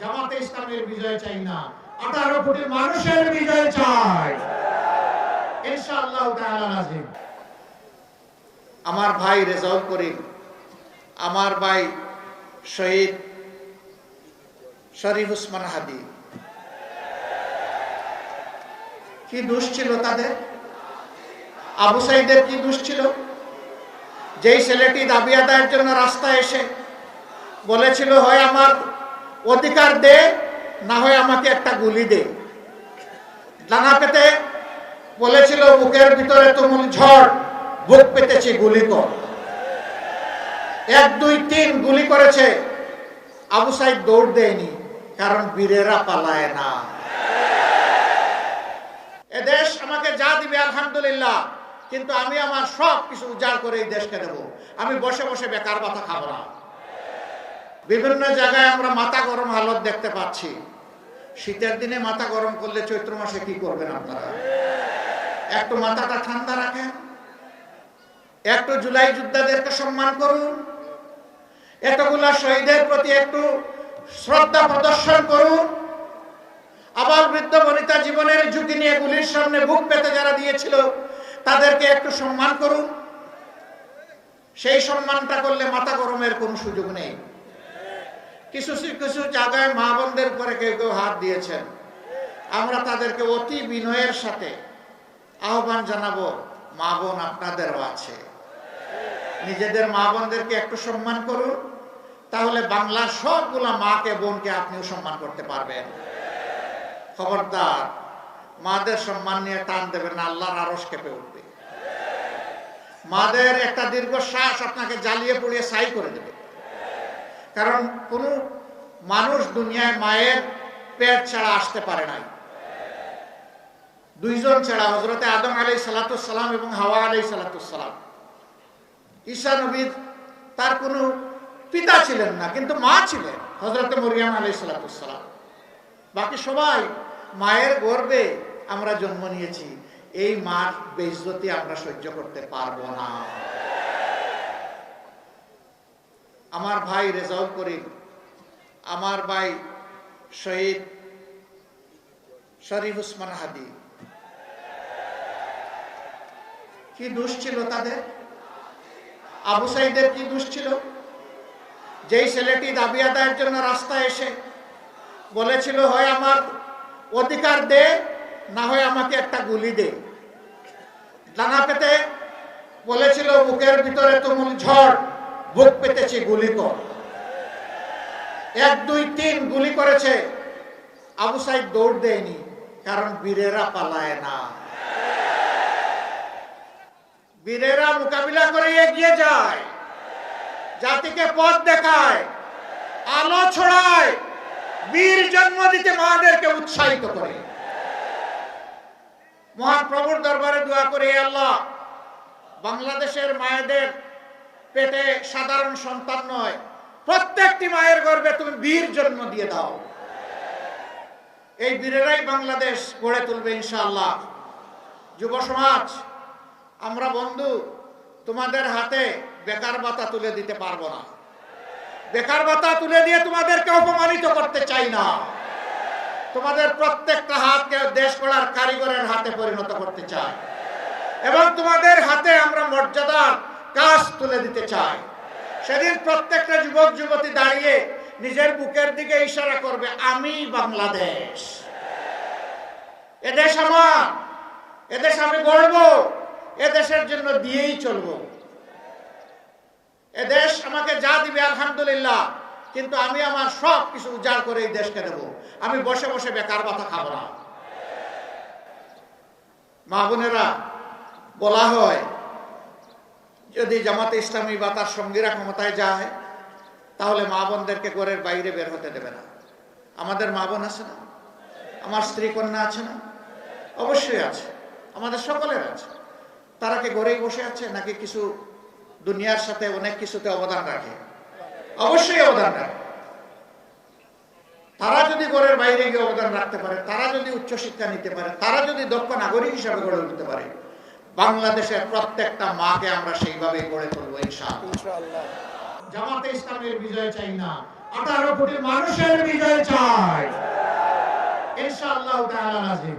জামাতে ইসলামের বিজয় চাই না। আঠারো কোটি মানুষের বিজয় চাই। আমার ভাই রেজাউল করিম, আমার ভাই শহীদ শরীফ উসমান হাদি। কি দোষ ছিল তাদের? আবু সাইদের কি দোষ ছিল? যেই ছেলেটি দাবি আদায়ের জন্য রাস্তায় এসে বলেছিল, হয় আমার অধিকার দে, না হয় আমাকে একটা গুলি দে। ডানা পেতে বলেছিল, বুকের ভিতরে তুমুল ঝড়, বুক পেতেছি, গুলি কর। এক, দুই, তিন গুলি করেছে। আবু সাইদ দৌড় দেয়নি, কারণ বীরেরা পালায় না। এদেশ আমাকে যা দিবে, আলহামদুলিল্লাহ, কিন্তু আমি আমার সব কিছু উজাড় করে এই দেশকে দেবো। আমি বসে বসে বেকার কথা খাব না। বিভিন্ন জায়গায় আমরা মাথা গরম হালত দেখতে পাচ্ছি। শীতের দিনে মাথা গরম করলে চৈত্র মাসে কি করবেন আপনারা? একটু মাথাটা ঠান্ডা রাখেন। একটু জুলাই যোদ্ধাদেরকে সম্মান করুন। এতগুলা শহীদের প্রতি একটু শ্রদ্ধা প্রদর্শন করুন। আবার বৃদ্ধ বনিতা জীবনের ঝুঁকি নিয়ে গুলির সামনে বুক পেতে যারা দিয়েছিল, তাদেরকে একটু সম্মান করুন। সেই সম্মানটা করলে মাথা গরমের কোনো সুযোগ নেই। কিছু কিছু জায়গায় মা বোনদের পরে কেউ কেউ হাত দিয়েছেন। আমরা তাদেরকে অতি বিনয়ের সাথে আহ্বান জানাব, মা বোন আপনাদেরও আছে। নিজেদের মা বোনদেরকে একটু সম্মান করুন, তাহলে বাংলার সবগুলা মাকে, বোনকে আপনিও সম্মান করতে পারবেন। খবরদার, মাদের সম্মান নিয়ে টান দেবেন না, আল্লাহর আরস কেঁপে উঠবে। মাদের একটা দীর্ঘশ্বাস আপনাকে জ্বালিয়ে পুড়িয়ে সাই করে দেবে। কারণ কোন মানুষ দুনিয়ায় মায়ের পেট ছাড়া আসতে পারে নাই। দুইজন ছাড়া হজরতে আদম আলাই সালাতাম এবং হাওয়া আলাই সালাতাম ঈশা নবীর তার কোনো পিতা ছিলেন না, কিন্তু মা ছিলেন হজরতে মরিয়াম আলাই সালাতাম বাকি সবাই মায়ের গর্বে আমরা জন্ম নিয়েছি, এই মার বেইজ্জতি আমরা সহ্য করতে পারব না। আমার ভাই রেজাউল করিম, আমার ভাই শহীদ শরীফ উসমান হাদি। কি দোষ ছিল তাদের? আবু সাইদের কি দোষ ছিল? যেই ছেলেটি দাবি আদায়ের জন্য রাস্তায় এসে বলেছিল, হয় আমার অধিকার দে, না হয় আমাকে একটা গুলি দে। ডানা পেতে বলেছিল, বুকের ভিতরে তুমুল ঝড়। বুক পেতেছি, গুলি কর। এক, দুই, তিন, গুলি করেছে। আবু সাইদ দৌড় দেয়নি, কারণ বীরেরা পালায় না। বীরেরা মোকাবিলা করে এগিয়ে যায়। জাতিকে পথ দেখায়, আলো ছড়ায়, বীর জন্ম দিতে মাদেরকে উৎসাহিত করে। মহাপ্রভুর দরবারে দোয়া করে আল্লাহ, বাংলাদেশের মায়েদের পেটে সাধারণ সন্তান নয়, প্রত্যেকটি মায়ের গর্বে তুমি বীর জন্ম দিয়ে দাও। এই বীরেরাই বাংলাদেশ গড়ে তুলবে ইনশাআল্লাহ। যুব সমাজ, আমরা বন্ধু, তোমাদের হাতে বেকার ভাতা তুলে দিতে পারব না। বেকার ভাতা তুলে দিয়ে তোমাদেরকে অপমানিত করতে চাই না। তোমাদের প্রত্যেকটা হাতকে দেশ গড়ার কারিগরের হাতে পরিণত করতে চাই। এবং তোমাদের হাতে আমরা মর্যাদার কাজ তুলে দিতে চাই সেদিন প্রত্যেকটা যুবক, যুবতী দাঁড়িয়ে নিজের বুকের দিকে ইশারা করবে, আমি বাংলাদেশ। এদেশ আমার এদেশ আমি গড়ব এদেশের জন্য দিয়েই চলবো। এদেশ আমাকে যা দিবে, আলহামদুলিল্লাহ, কিন্তু আমি আমার সব কিছু উজাড় করে এই দেশকে দেব। আমি বসে বসে বেকার কথা খাব না। মা বোনেরা, বলা হয় যদি জামাতে ইসলামী বা তার সঙ্গীরা ক্ষমতায় যায়, তাহলে মা বোনদেরকে ঘরের বাইরে বের হতে দেবে না। আমাদের মা বোন আছে না? আমার স্ত্রী কন্যা আছে না? অবশ্যই আছে। আমাদের সকলের আছে। তারা কি ঘরেই বসে আছে, নাকি কিছু দুনিয়ার সাথে অনেক কিছুতে অবদান রাখে? অবশ্যই অবদান রাখে। তারা যদি ঘরের বাইরে গিয়ে অবদান রাখতে পারে, তারা যদি উচ্চশিক্ষা নিতে পারে, তারা যদি দক্ষ নাগরিক হিসাবে গড়ে উঠতে পারে বাংলাদেশের প্রত্যেকটা মাকে আমরা সেইভাবে গড়ে তুলবো ইনশাআল্লাহ। জামাতে ইসলামের বিজয় চাই না আঠারো কোটি মানুষের বিজয় চাই। ইনশাআল্লাহ তাআলা নাজিম।